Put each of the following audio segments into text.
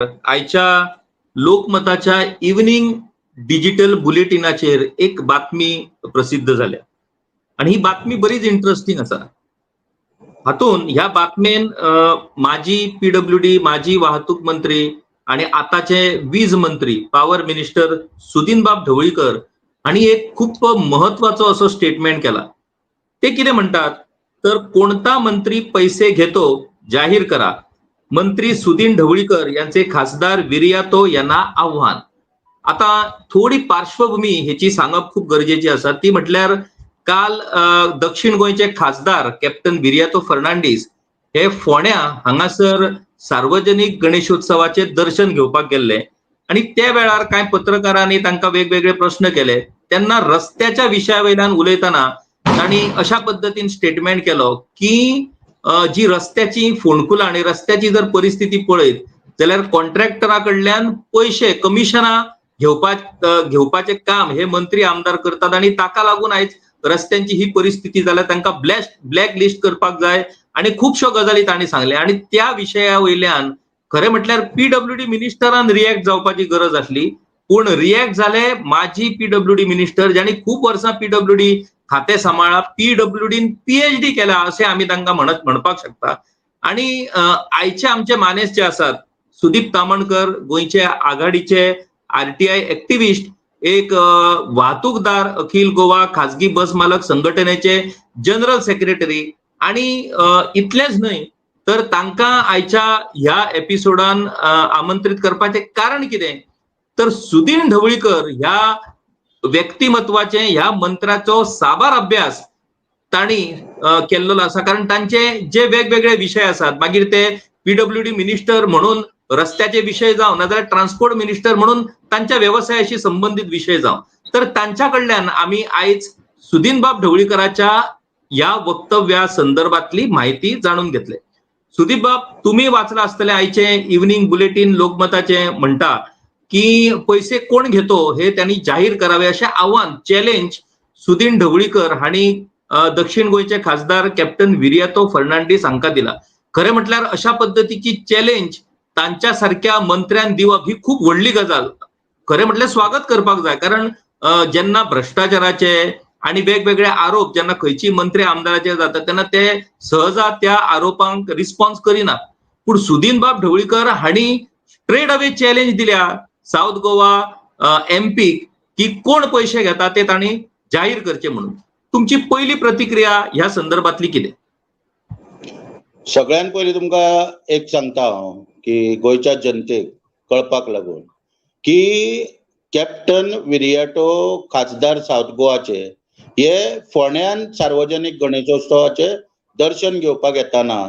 आयच्या लोकमताच्या evening digital बुलेटिनाचेर एक बातमी प्रसिद्ध झाल्या. आणि ही बातमी बरीच इंटरेस्टिंग असा. हातून ह्या बातमेन माजी पीडब्ल्यू डी माजी वाहतूक मंत्री आणि आताचे वीज मंत्री पॉवर मिनिस्टर सुदीनबाब ढवळीकर आणि एक खूप महत्वाचो असो स्टेटमेंट केला. ते किती म्हणतात? तर कोणता मंत्री पैसे घेतो जाहीर करा. मंत्री सुदीन ढवळीकर यांचे खासदार विर्यातो यांना आव्हान. आता थोडी पार्श्वभूमी ह्याची सांगप खूप गरजेची असा ती म्हटल्यार काल दक्षिण गोंयचे खासदार कॅप्टन विर्यातो फर्नांडीस हे फोण्या हांगासर सार्वजनिक गणेशोत्सवाचे दर्शन घेवपाक गेल्ले. आणि त्या वेळार कांय पत्रकारांनी तांकां वेगवेगळे प्रश्न केले. तेन्ना रस्त्याच्या विशया वयल्यान उलयतना तांणी अशा पद्दतीन स्टेटमेंट केलो की जी रस्त्याची फोंडकुलां आणि रस्त्याची जर परिस्थिती पळयत जाल्यार कॉन्ट्रॅक्टरा कडल्यान पयशे कमिशनां घेवपाचें काम हे मंत्री आमदार करतात आणि ताका लागून आयज रस्त्यांची ही परिस्थिती जाल्यार तांकां ब्लॅक ब्लॅक लिस्ट करपाक जाय आणि खुबश्यो गजाली तांणी सांगले. आणि त्या विशया वयल्यान खरें म्हटल्यार पीडब्ल्यू डी मिनिस्टरान रिएक्ट जावपाची गरज आसली. पूण रिएक्ट जाले माजी पीडब्ल्यू डी मिनिस्टर ज्यांनी खूप वर्सां पीडब्ल्यू डी खातें सांबाळ्ळा पीडब्ल्यू डीन पीएचडी केला अशें आमी तांकां म्हणत म्हणपाक शकता. आणि आयचे आमचे मानेस जे आसात सुदीप तामणकर गोंयचे आघाडीचे आरटीआय एक्टिविस्ट एक वाहतूकदार अखिल गोवा खाजगी बस मालक संघटनेचे जनरल सेक्रेटरी आणि इतलेच इतलेंच न्हय तर तांकां आयच्या ह्या एपिसोडान आमंत्रीत आमंत्रित करपाचें कारण कितें? तर सुदीन ढवळीकर ह्या व्यक्तिमत्वाचे ह्या मंत्राचो साबार अभ्यास तांणी केल्लो आसा. कारण तांचे जे वेगवेगळे विशय आसात मागीर ते पीडब्ल्यू डी मिनिस्टर म्हणून रस्त्याचे विषय जावं नाजाल्यार ट्रान्सपोर्ट मिनिस्टर म्हणून तांच्या व्यवसायाशी संबंधित विषय जावं. तर तांच्या कडल्यान आमी आयज सुदीनबाब ढवळीकराच्या या वक्तव्या संदर्भातली माहिती जाणून घेतले. सुदीप बाब तुम्ही वाचला आसतले आयचे इव्हनिंग बुलेटिन लोकमताचे म्हणटा की पैसे कोण घेतो हे त्यांनी जाहीर करावे असे आव्हान चॅलेंज सुदीन ढवळीकर हांणी दक्षिण गोंयचे खासदार कॅप्टन विरियातो फर्नांडीस हांका दिला. खरें म्हटल्यार अशा पद्दतीची चॅलेंज तांच्या सारख्या मंत्र्यान दिवप ही खूप व्हडली गजाल. खरें म्हटल्यार स्वागत करपाक जाय कारण जेन्ना भ्रष्टाचाराचे आणि वेगवेगळे आरोप जेन्ना खंयची मंत्री आमदाराचेर जातात तेन्ना ते सहजा त्या आरोपांक रिस्पॉन्स करिनात पूण सुदीन बाब ढवळीकर हांणी स्ट्रेट अवे चॅलेंज दिल्या. साऊथ गोवा एमपी की कोण पैसे घेता ते ताणी जाहीर करचे म्हणून. तुमची पहिली प्रतिक्रिया ह्या संदर्भातली कितें? सगळ्यात पयलीं तुमकां एक सांगता हांव की गोंयच्या जनतेक कळपाक लागून की कॅप्टन विरियाटो खासदार सावथ गोवाचे हे फोंड्यान सार्वजनीक गणेशोत्सवाचे दर्शन घेवपाक येताना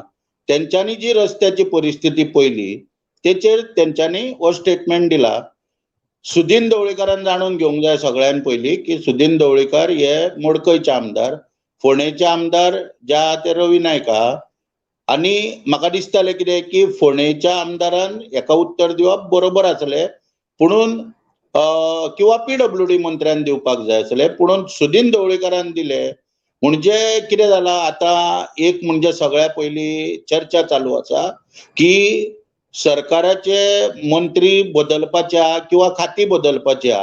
तेंच्यांनी जी रस्त्याची परिस्थिती पयली तेचेर तेंच्यांनी हो स्टेटमेंट दिला. सुदीन ढवळीकरान जाणून घेवंक जाय सगळ्यान पयलीं की सुदीन ढवळीकर हे मोडकयचे आमदार फोंडेचे आमदार जे आहा ते रवी नायक आहा आणि म्हाका दिसतालें कितें की फोंडेच्या आमदारान हेका उत्तर दिवप बरोबर आसलें पुणून किंवा पीडब्ल्यू डी मंत्र्यान दिवपाक जाय आसलें पुणून सुदीन ढवळीकरान दिले. म्हणजे कितें जालां आतां एक म्हणजे सगळ्या पयलीं चर्चा चालू आसा की सरकाराचे मंत्री बदलपाचे किंवा खाती बदलपाच्या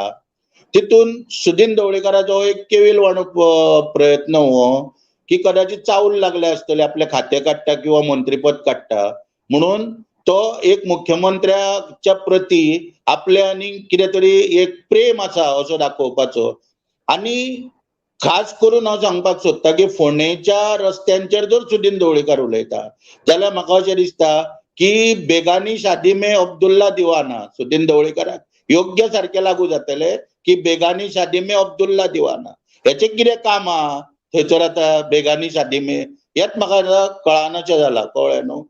तितून सुदीन ढवळीकराचो एक केवील प- प्रयत्न हो की कदाचित चावल लागले आसतले आपले खाते काडटा किंवा मंत्रीपद काडटा म्हणून तो एक मुख्यमंत्र्याच्या प्रती आपले आनी कितें तरी एक प्रेम आसा असो दाखोवपाचो. आनी खास करून हांव सांगपाक सोदता की फोंडेच्या रस्त्यांचेर जर सुदीन ढवळीकर उलयता जाल्यार म्हाका अशें दिसता की बेगानी शादी में अब्दुल्ला दिवाना सुदीन ढवळीकराक योग्य सारखे लागू जातले की बेगानी शादी में अब्दुल्ला दिवाना. याचे कितें काम आहा थंयसर आतां बेगानी शादी मे हेच म्हाका आतां कळानाशें जाला कळ्ळें न्हू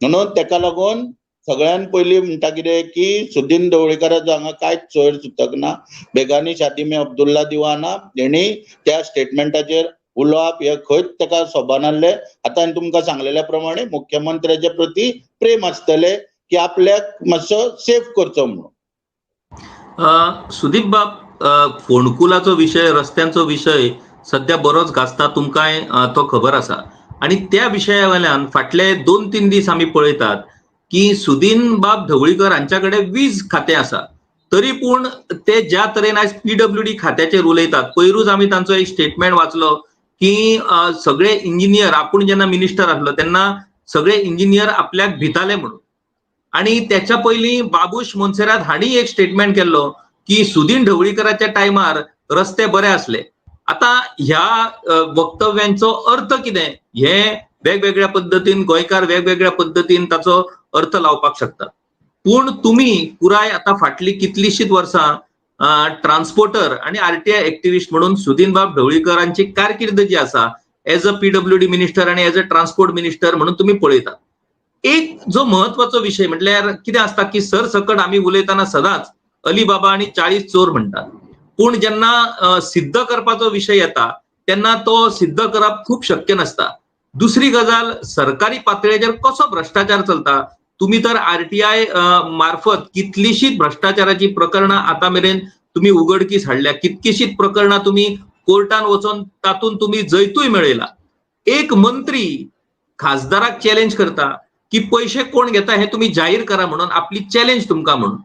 म्हणून तेका लागून सगळ्यान पयलीं म्हणटा कितें की सुदीन ढवळीकराचो हांगा कांयच सोयर सुचक ना? बेगानी शादी में अब्दुल्ला दिवाना हेणी त्या स्टेटमेंटाचेर उलोवप हे खंयच ताका सोबानासलें आतां हांवें तुमकां सांगलेल्या प्रमाणे मुख्यमंत्र्याचे प्रती प्रेम आसतले की आपल्याक मातसो सेफ करचो म्हणून. सुदीप बाब फोंडकुलाचो विशय रस्त्यांचो विशय सध्या बरोच गाजता तुमकांय तो खबर आसा. आणि त्या विशया वयल्यान फाटले दोन तीन दीस आमी पळयतात की सुदीन बाब ढवळीकर हांच्याकडे वीज खातें आसा. तरी पूण ते ज्या तरेन आयज पीडब्ल्यूडी खात्याचेर उलयतात पयरूच आमी तांचो एक स्टेटमेंट वाचलो की सगळे इंजिनियर आपूण जेन्ना मिनिस्टर आसलो तेन्ना सगळे इंजिनियर आपल्याक भिताले म्हणून. आणि त्याच्या पयलीं बाबूश मोन्सेरात हांणी एक स्टेटमेंट केल्लो की सुदीन ढवळीकराच्या टायमार रस्ते बरे आसले आता ह्या वक्तव्यांचो अर्थ कितें? हे वेगवेगळ्या पद्दतीन गोंयकार वेगवेगळ्या पद्दतीन ताचो अर्थ लावपाक शकतात. पूण तुमी पुराय आता फाटली कितलीशीच वर्सां ट्रान्सपोर्टर आणि आरटीआय ऍक्टिव्हिस्ट म्हणून सुदीनबाब ढवळीकरांची कारकिर्द जी आसा एज अ पीडब्ल्यूडी मिनिस्टर आणि एज अ ट्रान्सपोर्ट मिनिस्टर म्हणून तुम्ही पळयतात एक जो महत्वाचो विषय म्हटल्यार कितें आसता की सरसकट आमी उलयतना सदांच अलीबाबा आणि चाळीस चोर म्हणटात पूण जेन्ना सिद्ध करपाचो विशय येता तेन्ना तो सिद्ध करप खूप शक्य नासता. दुसरी गजाल सरकारी पातळीचेर कसो भ्रष्टाचार चलता तुम्ही तर आरटीआय मार्फत कितलीशीच भ्रष्टाचाराची प्रकरणां आता मेरेन तुम्ही उघडकीस हाडल्या कितकीशीच प्रकरणां तुम्ही कोर्टान वचून तातूंत तुम्ही जैतूय मेळयला एक मंत्री खासदाराक चॅलेंज करता की पयशे कोण घेता हे तुम्ही जाहीर करा म्हणून आपली चॅलेंज तुमकां म्हणून.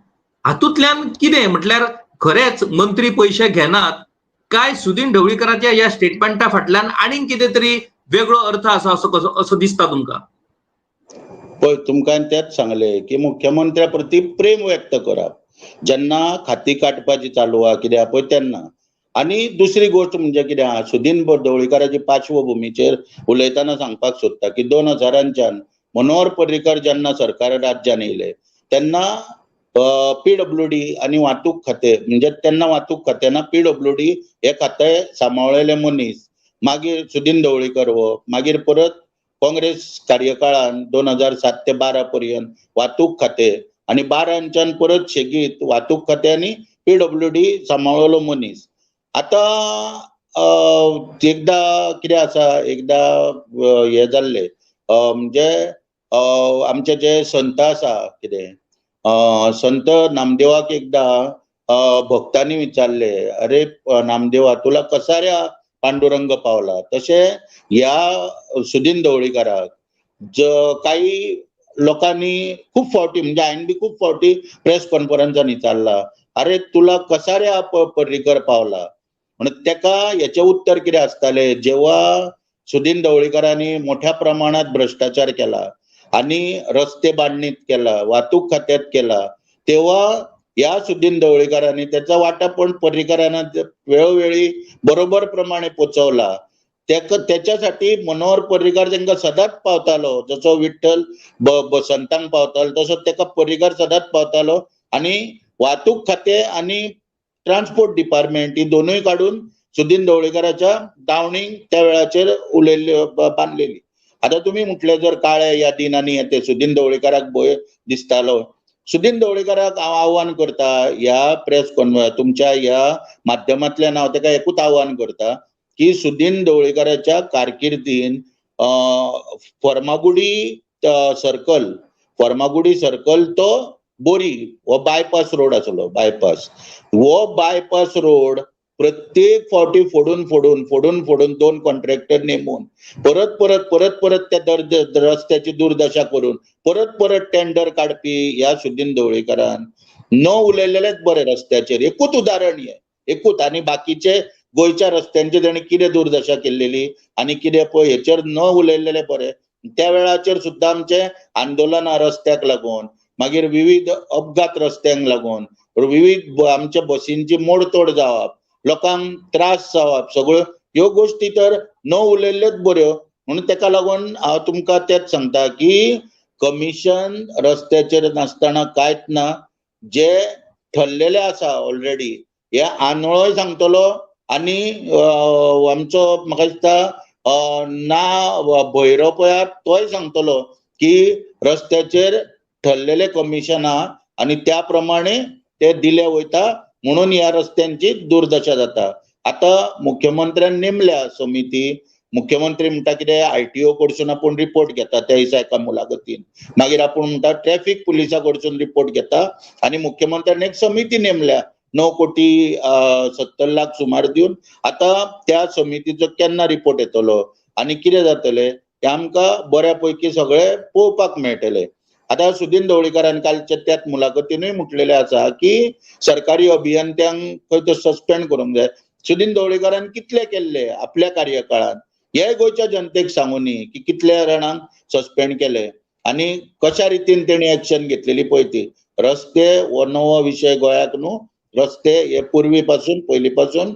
हातूंतल्यान कितें? म्हटल्यार खरेंच मंत्री पयशे घेनात. काय सुदीन ढवळीकराच्या या स्टेटमेंटा फाटल्यान आनीक कितें तरी वेगळो अर्थ आसा असो कसो असो दिसता तुमकां. पळय तुमकां तेच सांगले की मुख्यमंत्र्या प्रती प्रेम व्यक्त करप जेन्ना खाती काडपाची चालू आहा कितें पळय तेन्ना आनी दुसरी गोष्ट म्हणजे कितें आहा सुदीन ढवळीकराची पार्श्वभुमीचेर उलयतना सांगपाक सोदता की दोन हजारांच्यान मनोहर पर्रीकर जेन्ना सरकार राज्यान येयले तेन्ना पीडब्ल्यू डी आनी वाहतूक खातें म्हणजे तेन्ना वाहतूक खातें ना पीडब्ल्यू डी हे खातें सांबाळलेले मनीस मागीर सुदीन ढवळीकर हो मागीर परत काँग्रेस कार्यकाळान दोन हजार सात ते बारा पर्यंत वाहतूक खातें आनी बारांच्यान परत शेगीत वाहतूक खातें आनी पीडब्ल्यू डी सांबाळलो मनीस. आता एकदा कितें आसा एकदा हे जाल्ले म्हणजे आमचे जे संत आसा कितें संत नामदेवाक एकदा भक्तांनी विचारले अरे नामदेवा तुला कसा रे पांडुरंग पावला. तसे ह्या सुदीन ढवळीकराक ज काही लोकांनी खूप फावटी म्हणजे हांवें बी खूप फावटी प्रेस कॉन्फरन्सान विचारला अरे तुला कसा रे पर्रीकर पावला? म्हणून तेका हेचे उत्तर कितें आसताले जेव्हा सुदीन ढवळीकरांनी मोठ्या प्रमाणात भ्रष्टाचार केला आणि रस्ते बांधणीत केला वाहतूक खात्यात केला तेव्हा या सुदीन ढवळीकरांनी त्याचा वाटा पण पर्रीकरांना वेळोवेळी बरोबर प्रमाणे पोचवला. त्याच्यासाठी मनोहर पर्रीकर त्यांना सदांच पावतालो जसो विठ्ठल संतांक पावतालो तसो तेका पर्रीकर सदांच पावतालो. आणि वाहतूक खातें आणि ट्रान्सपोर्ट डिपार्टमेंट ही दोनूय काडून सुदीन ढवळीकराच्या दावणीक त्या वेळाचेर उलयल्ली बांदलेली बांधलेली. आता तुम्ही म्हटले जर काळ्या यादीन आनी येते सुदीन ढवळीकराक भंय दिसतालो. सुदीन ढवळीकराक हांव आव्हान करता ह्या प्रेस कॉन तुमच्या ह्या माध्यमांतल्यान हांव ताका एकूच आव्हान करता की सुदीन ढवळीकराच्या कारकिर्दीन फर्मागुडी सर्कल फर्मागुडी सर्कल तो बोरी हो बायपास रोड आसलो बायपास हो बायपास रोड प्रत्येक फावटी फोडून फोडून फोडून फोडून दोन कॉन्ट्रॅक्टर नेमून परत परत परत परत त्या दर रस्त्याची दुर्दशा करून परत परत टेंडर काडपी ह्या सुदीन ढवळीकरान न उलयलेलेच बरे रस्त्याचेर एकूच उदाहरण हे. एकूच. आनी बाकीचे गोंयच्या रस्त्यांची ताणी कितें दुर्दशा केलेली आनी कितें पळय हेचेर न उलयलेले बरे. त्या वेळाचेर सुद्दां आमचे आंदोलनां रस्त्याक लागून मागीर विविध अपघात रस्त्यांक लागून विविध आमच्या बसींची मोडतोड जावप लोकांक त्रास जावप सगळ्यो ह्यो गोश्टी तर न उलयल्ल्योच बऱ्यो. म्हणून ताका लागून हांव तुमकां तेच सांगता की कमिशन रस्त्याचेर नासतना कांयच ना. जे ठरलेले आसा ऑलरेडी हे आंदोळय सांगतलो आनी आमचो म्हाका दिसता ना भैरव पळयात तोय सांगतलो की रस्त्याचेर ठरलेले कमिशन आहा आनी त्या प्रमाणे ते दिले वयता. म्हणून ह्या रस्त्यांची दुर्दशा जाता. आता मुख्यमंत्र्यान नेमल्या समिती मुख्यमंत्री म्हणटा कितें आयटीओ कडसून आपूण रिपोर्ट घेता त्या दिसा एका मुलाखतीन मागीर आपूण म्हणटा ट्रॅफिक पुलिसा कडसून रिपोर्ट घेता आनी मुख्यमंत्र्यान एक समिती नेमल्या णव कोटी सत्तर लाख सुमार दिवन आता त्या समितीचो केन्ना रिपोर्ट येतलो आनी कितें जातले तें आमकां बऱ्या पैकी सगळे पळोवपाक मेळटले. आता सुदीन ढवळीकरान कालच्या त्यात मुलाखतीनूय म्हटलेले आसा की सरकारी अभियंत्यांक खंय तर सस्पेंड करूंक जाय सुदीन ढवळीकरान कितले केल्ले आपल्या कार्यकाळात? हे गोंयच्या जनतेक सांगून की कितल्या जाणांक सस्पेंड केले आणि कशा रितीन तेणी एक्शन घेतलेली पळय ती रस्ते हो नवो विशय गोंयाक न्हू? रस्ते हे पूर्वी पासून पयली पासून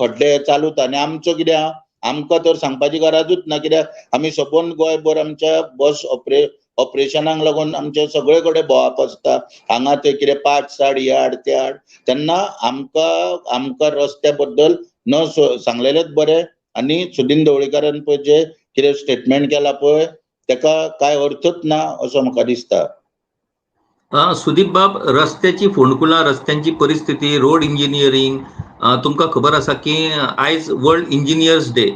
खड्डे चालूच आनी आमचो कित्याक आमकां तर सांगपाची गरजूच ना कित्याक आमी सपोन गोंयभर आमच्या बस ऑपरे ऑपरेशनाक लागून आमचे सगळे कडेन भोंवप आसता हांगा ते कितें पाट साड हे हाड ते हाड तेन्ना आमकां आमकां रस्त्या बद्दल न सांगलेलेच बरें. आनी सुदीन ढवळीकरान पळय जे कितें स्टेटमेंट केला पळय तेका काय अर्थच ना असो म्हाका दिसता. सुदीप बाब रस्त्याची फोंडकुलां रस्त्यांची परिस्थिती रोड इंजिनियरींग तुमकां खबर आसा की आयज वर्ल्ड इंजिनियर्स डे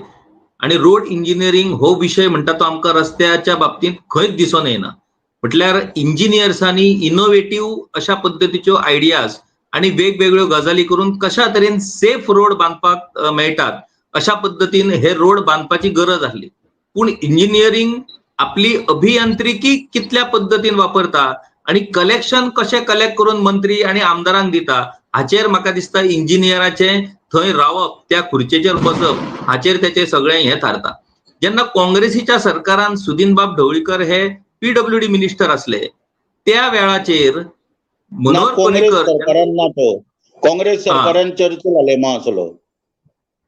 आणि रोड इंजिनियरींग हो विषय म्हणटा तो आमकां रस्त्याच्या बाबतींत खंयच दिसून येना म्हटल्यार इंजिनियर्सांनी इनोव्हेटिव्ह अशा पद्दतीच्यो आयडियाज आणि वेगवेगळ्यो गजाली करून कशा तरेन सेफ रोड बांदपाक मेळटात अशा पद्दतीन हे रोड बांदपाची गरज आसली. पूण इंजिनियरींग आपली अभियांत्रिकी कितल्या पद्दतीन वापरता आणि कलेक्शन कशें कलेक्ट करून मंत्री आणि आमदारांक दिता हाचेर म्हाका दिसता इंजिनियराचे थंय रावप त्या खुर्चेचेर बसप हाचेर तेचे सगळें हें थारता जेन्ना काँग्रेसीच्या सरकारान सुदीनबाब ढवळीकर हे पीडब्ल्यूडी मिनिस्टर आसले त्या वेळाचेर मनोहर पर्रीकर काँग्रेस. सरकारान चर्चा जाले आसलो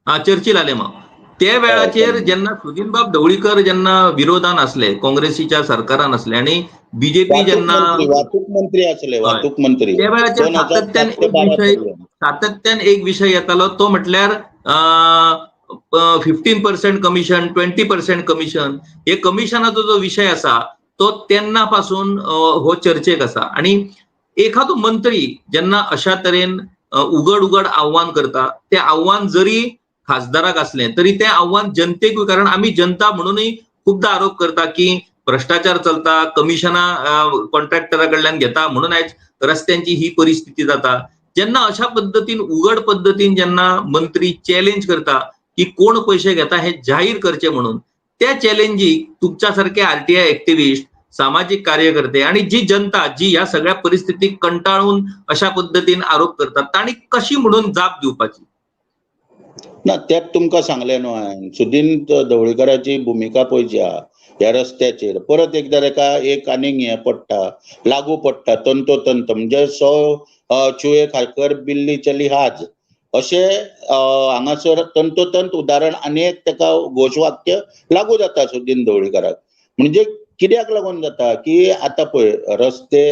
हा चर्चिल आले मग त्या वेळाचेर जेन्ना सुदीनबाब ढवळीकर जेन्ना विरोधान असले काँग्रेसीच्या सरकारान असले आणि बीजेपी जेन्ना वाहतूक मंत्री आसले वाहतूक मंत्री. त्या वेळाचेर सातत्यान एक विषय. सातत्यान एक विषय येतालो तो म्हटल्यार fifteen percent commission twenty percent commission हे कमिशनाचो जो विषय आसा तो तेन्ना पासून हो चर्चेक आसा आणि एखादो मंत्री जेन्ना अशा तरेन उघड उघड आव्हान करता ते आव्हान जरी खासदाराक असले तरी ते आव्हान जनतेकूय कारण आमी जनता म्हणूनय खूपदा आरोप करता की भ्रष्टाचार चलता कमिशना कॉन्ट्रॅक्टरा कडल्यान घेता म्हणून आयज रस्त्यांची ही परिस्थिती जाता. जेन्ना अशा पद्धतीन उघड पद्धतीन जेन्ना मंत्री चॅलेंज करता की कोण पयशे घेता हे जाहीर करचे म्हणून त्या चॅलेंजीक तुमच्या सारखे आरटीआय ऍक्टिव्हिस्ट सामाजिक कार्यकर्ते आणि जी जनता जी ह्या सगळ्या परिस्थितीक कंटाळून अशा पद्धतीन आरोप करतात तांणी कशी म्हणून जाप दिवपाची ना तेच तुमकां सांगले न्हू हांवें सुदीन ढवळीकराची भुमिका पळयची आहा ह्या रस्त्याचेर. परत एकदा तेका एक आनीक हें पडटा लागू पडटा तंतोतंत म्हणजे सो चुये खालकर बिल्ली चली हाज. अशें हांगासर तंतोतंत उदाहरण आनी एक ताका घोशवाक्य लागू जाता सुदीन ढवळीकराक म्हणजे कित्याक लागून जाता की आतां पळय रस्ते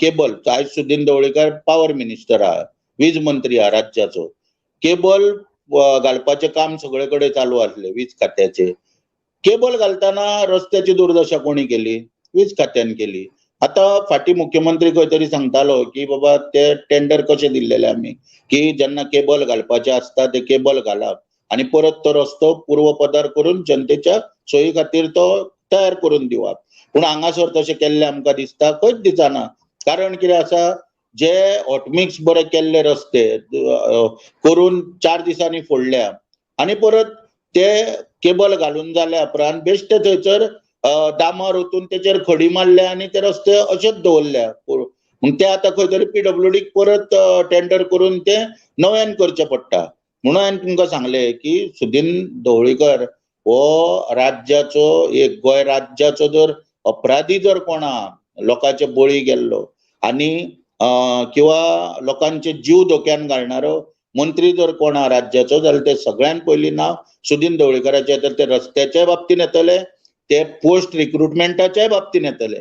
केबल आयज सुदीन ढवळीकर पावर मिनिस्टर आहा वीज मंत्री आहा राज्याचो. केबल घालपाचे घालपाचें काम सगळे कडेन चालू आसलें वीज खात्याचे. केबल घालतना रस्त्याची दुर्दशा कोणी केली? वीज खात्यान केली. आता फाटी मुख्यमंत्री खंय तरी सांगतालो की बाबा ते टेंडर कशें दिल्लेले आमी की जेन्ना केबल घालपाचे आसता ते केबल घालप आणि परत तो रस्तो पूर्वपदार करून जनतेच्या सोयी खातीर तो तयार करून दिवप पूण हांगासर तशें केल्लें आमकां दिसता खंयच दिसना. कारण कितें आसा? जे हॉटमिक्स बरे केल्ले रस्ते करून चार दिसांनी फोडल्या. आणि परत ते केबल घालून जाल्या उपरांत बेश्टे थंयसर दामार वचून ओतून तेचेर खडी मारल्या आणि ते रस्ते अशेच दवरल्या. ते आता खंय तरी पीडब्ल्यूडीक परत टेंडर करून ते नव्यान करचे पडटा. म्हणून हांवें तुमकां सांगले की सुदीन ढवळीकर हो राज्याचो एक गोंय राज्याचो जर अपराधी जर कोण आहा लोकांचे बळी गेल्लो आनी किंवा लोकांचे जीव धोक्यान घालणारो मंत्री जर कोण राज्याचो जाल्यार ते सगळ्यात पयलीं नांव सुदीन ढवळीकराचे तर ते रस्त्याच्या बाबतीन येतले ते पोस्ट रिक्रुटमेंटाच्याय बाबतीन येतले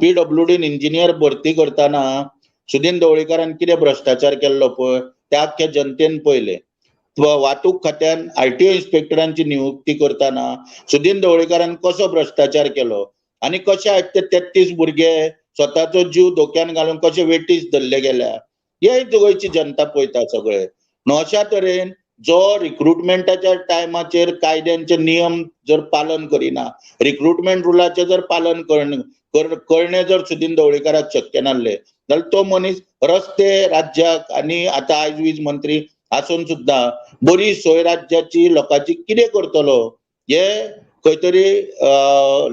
पीडब्ल्यूडीन इंजिनियर भरती करतना सुदीन ढवळीकरान कितें भ्रश्टाचार केल्लो पळय ते आख्ख्या जनतेन पयलें वाहतूक खात्यान आरटीओ इन्स्पेक्टरांची नियुक्ती करताना सुदीन ढवळीकरान कसो भ्रश्टाचार केलो? आणि कशे आज ते तेत्तीस भुरगे स्वताचो जीव धोक्यान घालून कशे वेटीस धरले गेल्या? हे गोंयची जनता पळयता सगळे. अशा तरेन जो रिक्रुटमेंटाच्या टायमाचेर कायद्यांचे नियम जर पालन करिना रिक्रुटमेंट रुलाचे जर पालन करण करणे जर सुदीन ढवळीकराक शक्य नासले जाल्यार तो मनीस रस्ते राज्याक आनी आता आयज वीज मंत्री आसून सुद्दां बरी सोय राज्याची लोकांची कितें करतलो? हे खंय तरी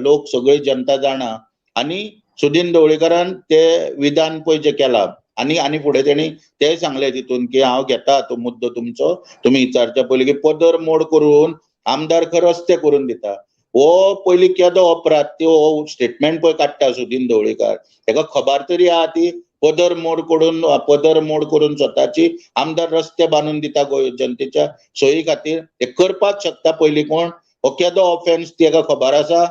लोक सगळी जनता जाणा. आनी सुदीन ढवळीकरान ते विधान पळय जे केला आणि आणि फुडें तेणी ते सांगले तितून की हांव घेता तो मुद्दो तुमचो तुम्ही विचारच्या पयलीं की पदर मोड करून आमदार खंय रस्ते करून दिता. हो पयलीं केदो अपराध त्यो स्टेटमेंट पळय काडटा सुदीन ढवळीकर तेका खबर तरी आहा ती पदर मोड करून पदर मोड करून स्वताची आमदार रस्ते बांदून दिता गोंय जनतेच्या सोयी खातीर. ते करपाक शकता पयलीं कोण? हो केदो ऑफेन्स तेका खबर आसा.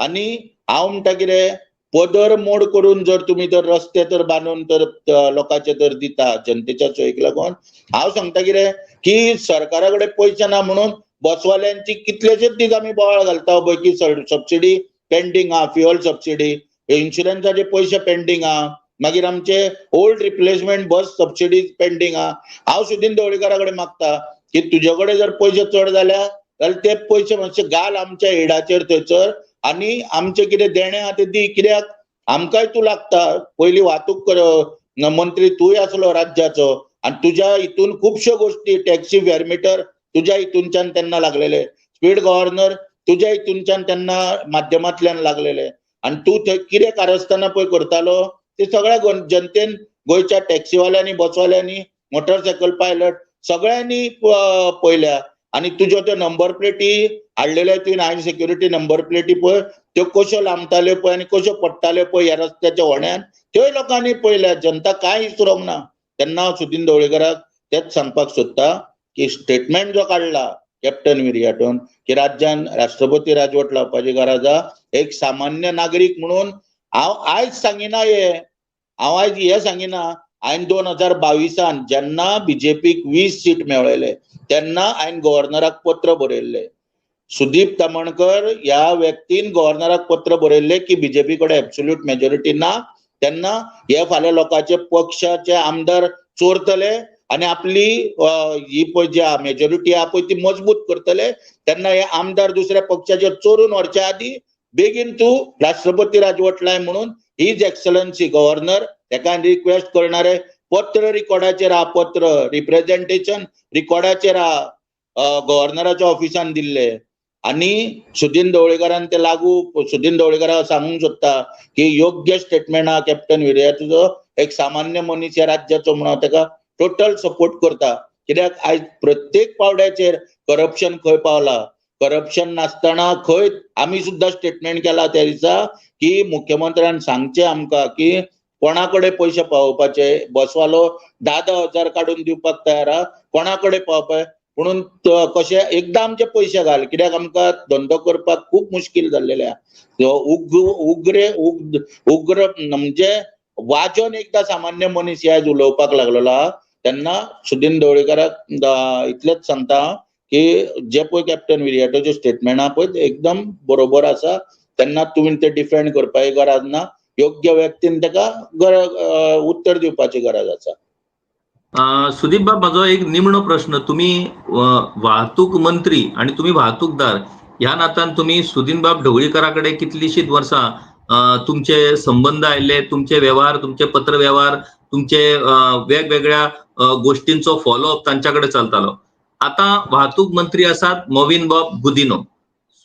आणि हांव म्हणटा कितें पदर मोड करून जर तुम्ही तर रस्ते तर बांदून तर लोकांचे तर दिता जनतेच्या सोयीक लागून हांव सांगता कितें की सरकारा कडेन पयशे ना म्हणून बसवाल्यांची कितलेशेच दीस आमी बोवाळ घालता पळय की सबसिडी पेंडींग आहा फ्युअल सबसिडी इन्शुरन्साचे पयशे पेंडींग आहा मागीर आमचे old replacement bus subsidy pending आहा हांव सुदीन ढवळीकारा कडेन मागता की तुजे कडेन जर पयशे चड जाल्यार जाल्यार ते पयशे मातशे घाल आमच्या एडाचेर थंयसर आणि आमचे कितें देणे आहा ते दी. कित्याक आमकांय तूं लागता. पयलीं वाहतूक कर- मंत्री तूंय आसलो राज्याचो. आणि तुज्या हितून खुबश्यो गोष्टी टॅक्सी वेरमिटर तुज्या हितूनच्यान तेन्ना लागलेले. स्पीड गव्हर्नर तुज्या हितूनच्यान तेन्ना माध्यमांतल्यान लागलेले. आणि तूं थंय कितें कारस्थाना पळय करतालो ते सगळ्या जनतेन गोंयच्या टॅक्सीवाल्यांनी बसवाल्यांनी मोटरसायकल पायलट सगळ्यांनी पळयल्या आणि तुज्यो त्यो नंबर प्लेटी हाडलेल्यो तुवें हायन सिक्युरिटी नंबर प्लेटी पळय. त्यो कश्यो लांबताल्यो पळय आनी कश्यो पडटाल्यो पळय ह्या रस्त्याच्या होण्यान. त्योय लोकांनी पळयल्या. जनता कांय इसरोंक ना तेन्ना हांव सुदीन ढवळीकराक तेच सांगपाक सोदता की स्टेटमेंट जो काडला कॅप्टन विरियाटोन की राज्यान राष्ट्रपती राजवट लावपाची गरज आहा एक सामान्य नागरीक म्हणून हांव आयज सांगिना हे. हांव आयज हे सांगिना. हांवें दोन हजार बावीसान जेन्ना बीजेपीक वीस सीट मेळयले तेन्ना हांवें गव्हर्नराक पत्र बरयल्लें. सुदीप तामणकर ह्या व्यक्तीन गव्हर्नराक पत्र बरयल्ले की बीजेपी कडेन एब्सोल्यूट मेजॉरिटी ना. तेन्ना हे फाल्यां लोकांचे पक्षाचे आमदार चोरतले आणि आपली ही पळय जी मेजॉरिटी आहा पळय ती मजबूत करतले. तेन्ना हे आमदार दुसऱ्या पक्षाचे चोरून व्हरच्या आदी बेगीन तूं राष्ट्रपती राजवट लाय म्हणून हीज एक्सलन्सी गव्हर्नर तेका रिक्वेस्ट करणारे पत्र रिकॉर्डाचेर आहा पत्र रिप्रेझेंटेशन रिकॉर्डाचेर आहा गव्हर्नराच्या ऑफिसान दिल्ले. आणि सुदीन ढवळीकरान ते लागू सुदीन ढवळीकराक सांगूंक सोदता की योग्य स्टेटमेंट हा कॅप्टन विर्याचो एक सामान्य मनीस ह्या राज्याचो म्हणून ताका टोटल सपोर्ट करता. कित्याक आयज प्रत्येक पावड्याचेर करप्शन खंय पावला? करप्शन नासतना खंय आमी सुद्दां स्टेटमेंट केला त्या दिसा की मुख्यमंत्र्यान सांगचे आमकां की कोणा कडेन पयशे पावोवपाचे? बसवालो धा धा हजार काडून दिवपाक तयार आहा कोणा कडेन पावपाय म्हणून कशे एकदां आमचे पयशे घाल. कित्याक आमकां धंदो करपाक खूब मुश्कील जाल्लेले आहा. उग्र उग्रे उग- उग्र म्हणजे वाजोन एकदा सामान्य मनीस ह्या उलोवपाक लागलेलो. आहा तेन्ना सुदीन ढवळीकराक इतलेंच सांगता की जे पळय कॅप्टन विरियाटोचे स्टेटमेंट आहा पळय एकदम बरोबर आसा. तेन्ना तुवें ते डिफेंड करपाची गरज ना. योग्य व्यक्तीन ताका गरज उत्तर दिवपाची गरज आसा. सुदीप बाब माझा एक निमणो प्रश्न तुम्ही वाहतूक मंत्री आणि तुम्ही वाहतूकदार ह्या नातान तुम्ही सुदीन बाब ढवळीकराकडे कितलीशीच वर्सां तुमचे संबंध आयले तुमचे व्यवहार तुमचे पत्र व्यवहार तुमचे वेगवेगळ्या अं, गोष्टींचो फॉलोअप तांच्याकडे चलतालो. आता वाहतूक मंत्री आसात मोविन Bab Godinho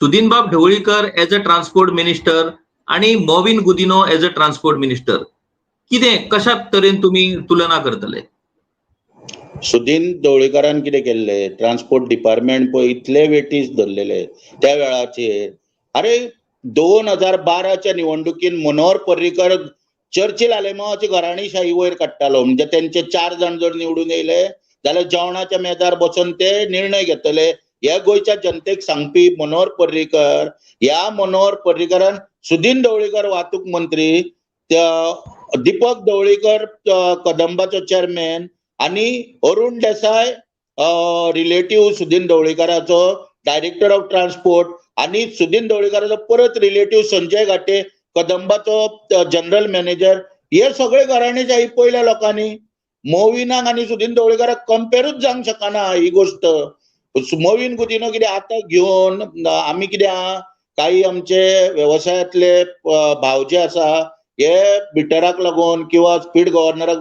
Sudin Bab Dhavalikar as a transport minister आणि Mauvin Godinho as a transport minister कितें कशा तरेन तुम्ही तुलना करतले? सुदीन ढवळीकरान कितें केल्लें ट्रान्सपोर्ट डिपार्टमेंट पळय इतले वेटीस धरलेले त्या वेळाचेर अरे दोन हजार बाराच्या निवडणुकीन मनोहर पर्रीकर चर्चिल आलेमावाची घराणीशाही वयर काडटालो म्हणजे तेंचे चार जाण जर निवडून येयले जाल्यार जेवणाच्या मेजार बसून ते निर्णय घेतले. हे गोंयच्या जनतेक सांगपी मनोहर पर्रीकर. ह्या मनोहर पर्रीकरान सुदीन ढवळीकर वाहतूक मंत्री त्या दीपक ढवळीकर कदंबाचो चेअरमॅन आणि अरुण देसाय रिलेटिव्ह सुदीन ढवळीकराचो डायरेक्टर ऑफ ट्रान्सपोर्ट आणि सुदीन ढवळीकराचो परत रिलेटिव्ह संजय घाटे कदंबाचो जनरल मॅनेजर हे सगळे घराणेशाही पयल्या लोकांनी. मोविनाक आणि सुदीन ढवळीकराक कंपेरूच जावंक शकना ही गोष्ट. मोविन गुदिनो कितें आतां घेवन आमी कितें आहा काही आमचे व्यवसायातले भाव जे आसा हे बिटराक लागून किंवा स्पीड गव्हर्नराक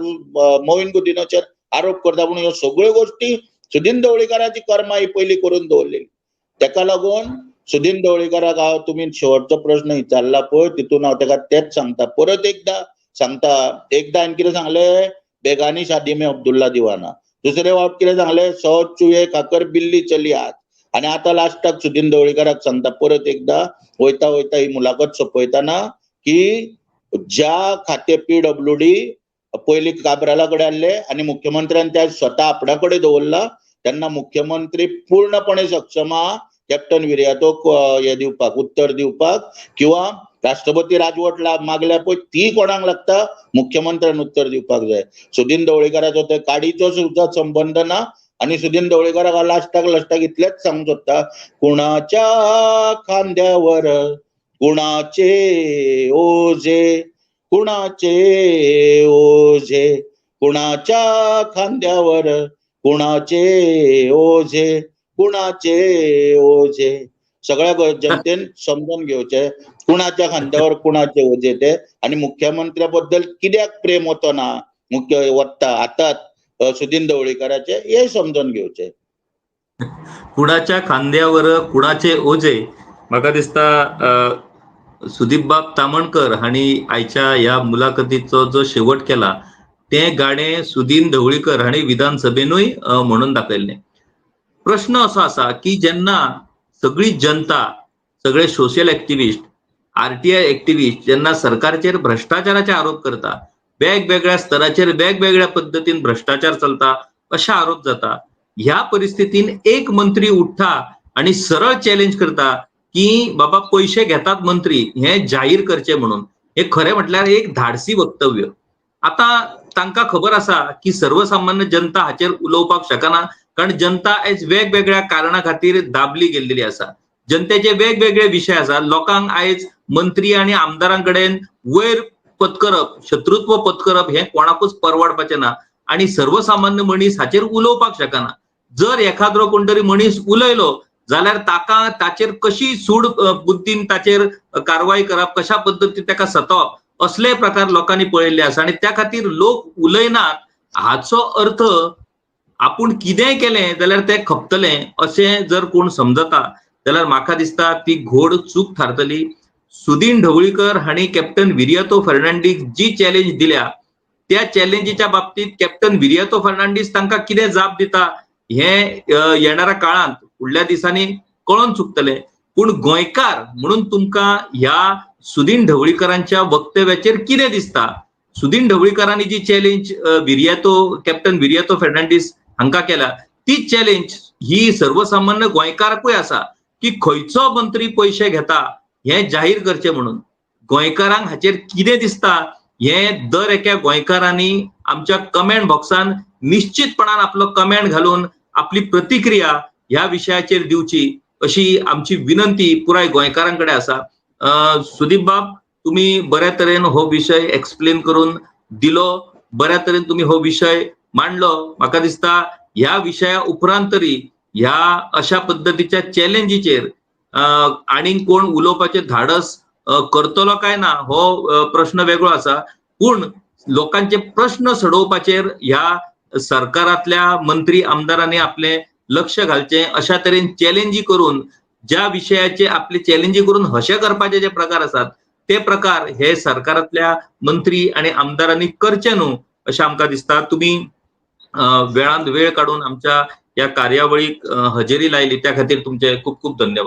मोविन गुदिनोचेर आरोप करता पूण ह्यो सगळ्यो गोष्टी सुदीन ढवळीकराची कर्मा ही पयलीं करून दवरलेली तेका लागून सुदीन ढवळीकाराक हांव तुमी शेवटचो प्रश्न विचारला पळय तितून हांव ताका तेच सांगता. परत एकदा सांगता एकदा हांवें कितें सांगलें बेगानी शादी में अब्दुल्ला दिवाना. दुसरे फावट कितें सांगलें सौ चुये खाकर बिल्ली चली आज आनी आतां लास्टाक सुदीन ढवळीकाराक सांगता परत एकदा वयता वयता ही मुलाखत सोंपयतना की ज्या खाते पीडब्ल्यू डी पयलीं काब्राला कडेन आहले आनी मुख्यमंत्र्यान त्या स्वता आपणा कडेन दवरला तेन्ना मुख्यमंत्री पूर्णपणे सक्षम आहा कॅप्टन विर्यातोक हे दिवपाक उत्तर दिवपाक. किंवा राष्ट्रपती राजवट मागल्या पळय ती कोणाक लागता? मुख्यमंत्र्यान उत्तर दिवपाक जाय. सुदीन ढवळीकाराचो ते काडीचो सुद्दां संबंध ना. आनी सुदीन ढवळीकाराक हांव लास्टाक लास्टाक इतलेंच सांगूंक सोदता. कुणाच्या खांद्यावर कुणाचे ओझे? कुणाचे ओझे? कुणाच्या खांद्यावर कुणाचे ओझे? कुणाचे ओझे? सगळ्या जनतेन समजून घेवचे कुणाच्या खांद्यावर कुणाचे ओझे ते? आणि मुख्यमंत्र्या बद्दल कित्याक प्रेम होतो ना? मुख्य वत्ता हातात सुदीन ढवळीकाराचे हे समजून घेवचे कुणाच्या खांद्यावर कुणाचे ओझे? म्हाका दिसता सुदीप बाब तामणकर हांणी आयच्या ह्या मुलाखतीचो जो शेवट केला तें गाणें सुदीन ढवळीकर हांणी विधानसभेनूय म्हणून दाखयल्लें प्रश्न असो आसा की जेन्ना सगळी जनता सगळे सोशल एक्टिविस्ट आरटीआय एक्टिविस्ट जेन्ना सरकारचेर भ्रष्टाचाराचे आरोप करता वेगवेगळ्या स्तराचेर वेगवेगळ्या पद्दतीन भ्रष्टाचार चलता अशे आरोप जाता ह्या परिस्थितीन एक मंत्री उठ्ठा आणि सरळ चॅलेंज करता की बाबा पैसे घेतात मंत्री हे जाहीर करचे म्हणून. हे खरें म्हटल्यार एक धाडसी वक्तव्य. आता तांकां खबर आसा की सर्वसामान्य जनता हाचेर उलोवपाक शकना कारण जनता आयज वेगवेगळ्या कारणां खातीर दाबली गेल्लेली आसा. जनतेचे वेगवेगळे विशय आसा. लोकांक आयज मंत्री आणि आमदारां कडेन वयर पत्करप शत्रुत्व पत्करप हे कोणाकूच परवडपाचें ना. आणि सर्वसामान्य मनीस हाचेर उलोवपाक शकना. जर एखादो कोण तरी मनीस उलयलो जाल्यार ताका ताचेर कशी सूड बुद्दीन ताचेर कारवाय करप कशा पद्दतीन ताका सतावप असले प्रकार लोकांनी पळयल्ले आसा. आणि त्या खातीर लोक उलयनात हाचो अर्थ आपूण कितेंय केलें जाल्यार तें खपतलें. अशें जर कोण समजता जाल्यार म्हाका दिसता ती घोड चूक थारतली. सुदीन ढवळीकर हांणी कॅप्टन विरियातो फर्नांडीस जी चॅलेंज दिल्या त्या चॅलेंजीच्या बाबतीत कॅप्टन विरियातो फर्नांडीस तांकां कितें जाप दिता हे येणाऱ्या काळांत फुडल्या दिसांनी कळोन चुकतले. पूण गोंयकार म्हणून तुमकां ह्या सुदीन ढवळीकरांच्या वक्तव्याचेर कितें दिसता? सुदीन ढवळीकरांनी जी चॅलेंज विर्यातो कॅप्टन विर्यातो फेर्नांडीस हांकां केल्या ती चॅलेंज ही सर्वसामान्य गोंयकाराकूय आसा की खंयचो मंत्री पयशे घेता हे जाहीर करचे म्हणून. गोंयकारांक हाचेर कितें दिसता हे दर एका गोंयकारांनी आमच्या कमेंट बॉक्सान निश्चितपणान आपलो कमेंट घालून आपली प्रतिक्रिया ह्या विशयाचेर दिवची अशी आमची विनंती पुराय गोंयकारांकडे आसा. सुदीप बाब तुम्ही बऱ्या तरेन हो विशय एक्सप्लेन करून दिलो बऱ्या तरेन तुम्ही हो विशय मांडलो. म्हाका दिसता ह्या विशया उपरांत तरी ह्या अशा पद्दतीच्या चॅलेंजीचेर आनीक कोण उलोवपाचे धाडस करतलो काय ना हो प्रश्न वेगळो आसा. पूण लोकांचे प्रश्न सोडोवपाचेर ह्या सरकारांतल्या मंत्री आमदारांनी आपले लक्ष घालचे अशा तरेन चॅलेंजी करून ज्या विशयाचे आपले चॅलेंजी करून हशे करपाचे जे प्रकार आसात ते प्रकार हे सरकारांतल्या मंत्री आणि आमदारांनी करचे न्हू अशें आमकां दिसता तुमी वेळान वेळांत वेळ काडून आमच्या ह्या कार्यावळीक हजेरी लायली त्या खातीर तुमचे खूब खूब धन्यवाद.